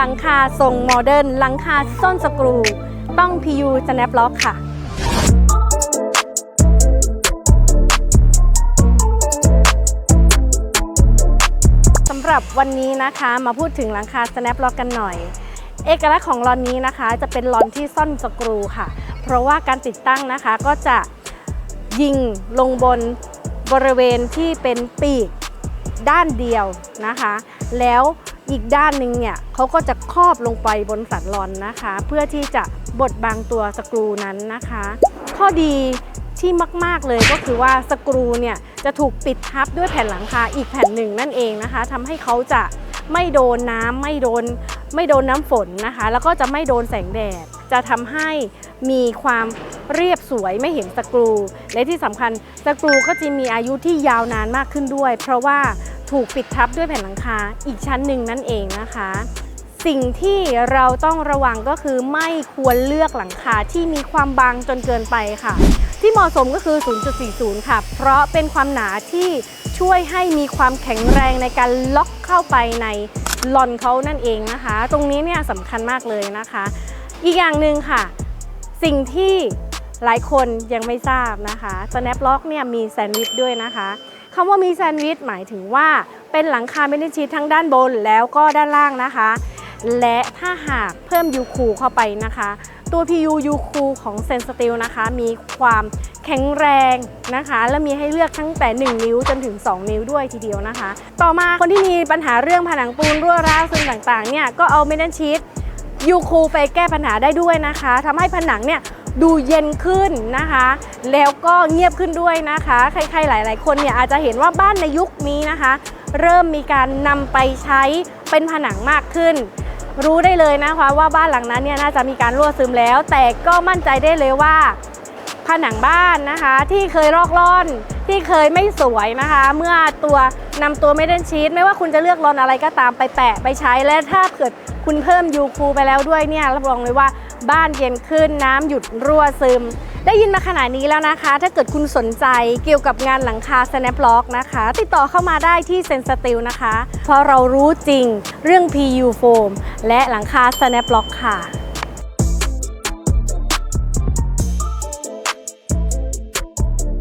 หลังคาทรงโมเดิร์นหลังคาส้นสกรู ต้อง PU Snap Lock ค่ะสำหรับวันนี้นะคะมาพูดถึงหลังคา Snap Lock กันหน่อย เอกลักษณ์ของลอนนี้นะคะ จะเป็นลอนที่ซ่อนสกรูค่ะ เพราะว่าการติดตั้งนะคะก็จะยิงลงบนบริเวณที่เป็นปีกด้านเดียวนะคะ แล้ว อีกด้านหนึ่งเนี่ยเขาก็จะครอบลงไปบนสันลอนนะคะ เพื่อที่จะบดบังตัวสกรูนั้นนะคะ ข้อดีที่มากๆเลยก็คือว่าสกรูเนี่ยจะถูกปิดทับด้วยแผ่นหลังคาอีกแผ่นหนึ่งนั่นเองนะคะทำให้เขาจะไม่โดนน้ำไม่โดนไม่โดนน้ำฝนนะคะ แล้วก็จะไม่โดนแสงแดด จะทำให้มีความเรียบสวยไม่เห็นสกรู และที่สำคัญสกรูก็จะมีอายุที่ยาวนานมากขึ้นด้วย เพราะว่า ถูกปิดทับด้วยแผ่นหลังคาอีกชั้นหนึ่งนั่นเองนะคะ สิ่งที่เราต้องระวังก็คือไม่ควรเลือกหลังคาที่มีความบางจนเกินไปค่ะ ที่เหมาะสมก็คือ 0.40 ค่ะ เพราะเป็นความหนาที่ช่วยให้มีความแข็งแรงในการล็อกเข้าไปในลอนเขานั่นเองนะคะ ตรงนี้เนี่ยสำคัญมากเลยนะคะ อีกอย่างหนึ่งค่ะ สิ่งที่หลายคนยังไม่ทราบนะคะ Snap Lock เนี่ยมีแซนด์วิชด้วยนะคะ คำว่ามีแซนด์วิชหมายถึงว่าเป็นหลังคาเมทัลชีททั้งด้านบนแล้วก็ด้านล่างนะคะ และถ้าหากเพิ่ม U คูเข้าไปนะคะ ตัว PU U คูของเซนสติลนะคะ มีความแข็งแรงนะคะ และมีให้เลือกตั้งแต่ 1 นิ้วจนถึง 2 นิ้วด้วยทีเดียวนะคะ ต่อมาคนที่มีปัญหาเรื่องผนังปูนรั่วร้าวซึมต่างๆเนี่ยก็เอาเมทัลชีทยูคูไปแก้ปัญหาได้ด้วยนะคะทำให้ผนังเนี่ย ดูเย็นขึ้นนะคะ แล้วก็เงียบขึ้นด้วยนะคะ ใครๆหลาย ๆ คนเนี่ยอาจจะเห็นว่าบ้านในยุคนี้นะคะ เริ่มมีการนำไปใช้เป็นผนังมากขึ้น รู้ได้เลยนะคะว่าบ้านหลังนั้นเนี่ยน่าจะมีการรั่วซึมแล้ว แต่ก็มั่นใจได้เลยว่า ผนังบ้านนะคะ ที่เคยลอกล่อนที่เคยไม่สวยนะคะ เมื่อตัวนำตัวเมดเดนชีตไม่ว่าคุณจะเลือกรอนอะไรก็ตามไปแปะไปใช้และถ้าเกิดคุณเพิ่มยูคูไปแล้วด้วยเนี่ยรับรองเลยว่า บ้านเย็นขึ้นน้ำหยุดรั่วซึม ได้ยินมาขนาดนี้แล้วนะคะ ถ้าเกิดคุณสนใจเกี่ยวกับงานหลังคา Snap Lock นะคะ ติดต่อเข้ามาได้ที่เซนสติลนะคะ เพราะเรารู้จริงเรื่อง PU Foam และหลังคา Snap Lock ค่ะ